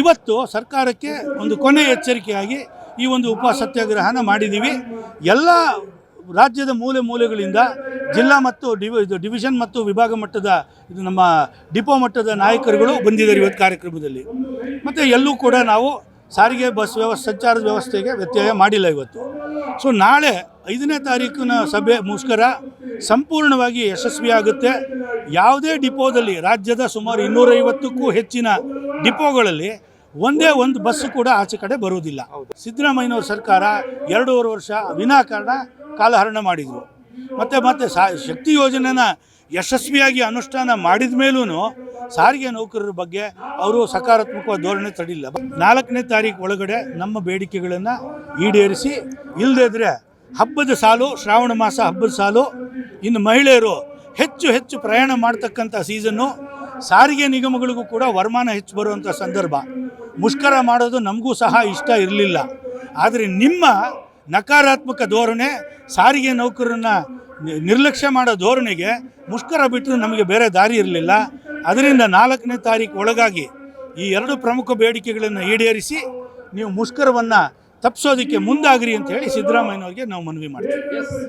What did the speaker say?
ಇವತ್ತು ಸರ್ಕಾರಕ್ಕೆ ಒಂದು ಕೊನೆ ಎಚ್ಚರಿಕೆಯಾಗಿ ಈ ಒಂದು ಉಪ ಸತ್ಯಾಗ್ರಹನ ಮಾಡಿದ್ದೀವಿ ಎಲ್ಲ ರಾಜ್ಯದ ಮೂಲೆ ಮೂಲೆಗಳಿಂದ ಜಿಲ್ಲಾ ಮತ್ತು ಡಿವಿಷನ್ ಮತ್ತು ವಿಭಾಗ ಮಟ್ಟದ ಇದು ನಮ್ಮ ಡಿಪೋ ಮಟ್ಟದ ನಾಯಕರುಗಳು ಬಂದಿದ್ದಾರೆ ಇವತ್ತು ಕಾರ್ಯಕ್ರಮದಲ್ಲಿ. ಮತ್ತು ಎಲ್ಲೂ ಕೂಡ ನಾವು ಸಾರಿಗೆ, ಬಸ್ ವ್ಯವಸ್ಥೆ ಸಂಚಾರದ ವ್ಯವಸ್ಥೆಗೆ ವ್ಯತ್ಯಯ ಮಾಡಿಲ್ಲ ಇವತ್ತು. ಸೊ ನಾಳೆ ಐದನೇ ತಾರೀಕಿನ ಸಭೆ ಮುಷ್ಕರ ಸಂಪೂರ್ಣವಾಗಿ ಯಶಸ್ವಿಯಾಗುತ್ತೆ. ಯಾವುದೇ ಡಿಪೋದಲ್ಲಿ ರಾಜ್ಯದ ಸುಮಾರು ಇನ್ನೂರೈವತ್ತಕ್ಕೂ ಹೆಚ್ಚಿನ ಡಿಪೋಗಳಲ್ಲಿ ಒಂದೇ ಒಂದು ಬಸ್ಸು ಕೂಡ ಆಚೆ ಕಡೆ ಬರುವುದಿಲ್ಲ. ಸಿದ್ದರಾಮಯ್ಯನವ್ರ ಸರ್ಕಾರ ಎರಡೂವರೆ ವರ್ಷ ವಿನಾಕಾರಣ ಕಾಲಹರಣ ಮಾಡಿದರು. ಮತ್ತು ಮತ್ತೆ ಸಾ ಶಕ್ತಿ ಯೋಜನೆನ ಯಶಸ್ವಿಯಾಗಿ ಅನುಷ್ಠಾನ ಮಾಡಿದ ಮೇಲೂ ಸಾರಿಗೆ ನೌಕರರ ಬಗ್ಗೆ ಅವರು ಸಕಾರಾತ್ಮಕ ಧೋರಣೆ ತಡಿಲ್ಲ ನಾಲ್ಕನೇ ತಾರೀಕು ಒಳಗಡೆ ನಮ್ಮ ಬೇಡಿಕೆಗಳನ್ನು ಈಡೇರಿಸಿ ಇಲ್ಲದಿದ್ದರೆ ಹಬ್ಬದ ಸಾಲು ಶ್ರಾವಣ ಮಾಸ ಹಬ್ಬದ ಸಾಲು ಇನ್ನು ಮಹಿಳೆಯರು ಹೆಚ್ಚು ಹೆಚ್ಚು ಪ್ರಯಾಣ ಮಾಡ್ತಕ್ಕಂಥ ಸೀಸನ್ನು ಸಾರಿಗೆ ನಿಗಮಗಳಿಗೂ ಕೂಡ ವರಮಾನ ಹೆಚ್ಚು ಬರುವಂಥ ಸಂದರ್ಭ. ಮುಷ್ಕರ ಮಾಡೋದು ನಮಗೂ ಸಹ ಇಷ್ಟ ಇರಲಿಲ್ಲ. ಆದರೆ ನಿಮ್ಮ ನಕಾರಾತ್ಮಕ ಧೋರಣೆ, ಸಾರಿಗೆ ನೌಕರರನ್ನ ನಿರ್ಲಕ್ಷ್ಯ ಮಾಡೋ ಧೋರಣೆಗೆ ಮುಷ್ಕರ ಬಿಟ್ಟರೆ ನಮಗೆ ಬೇರೆ ದಾರಿ ಇರಲಿಲ್ಲ. ಅದರಿಂದ ನಾಲ್ಕನೇ ತಾರೀಕು ಒಳಗಾಗಿ ಈ ಎರಡು ಪ್ರಮುಖ ಬೇಡಿಕೆಗಳನ್ನು ಈಡೇರಿಸಿ ನೀವು ಮುಷ್ಕರವನ್ನು ತಪ್ಪಿಸೋದಕ್ಕೆ ಮುಂದಾಗ್ರಿ ಅಂತ ಹೇಳಿ ಸಿದ್ದರಾಮಯ್ಯನವ್ರಿಗೆ ನಾವು ಮನವಿ ಮಾಡ್ತೀವಿ.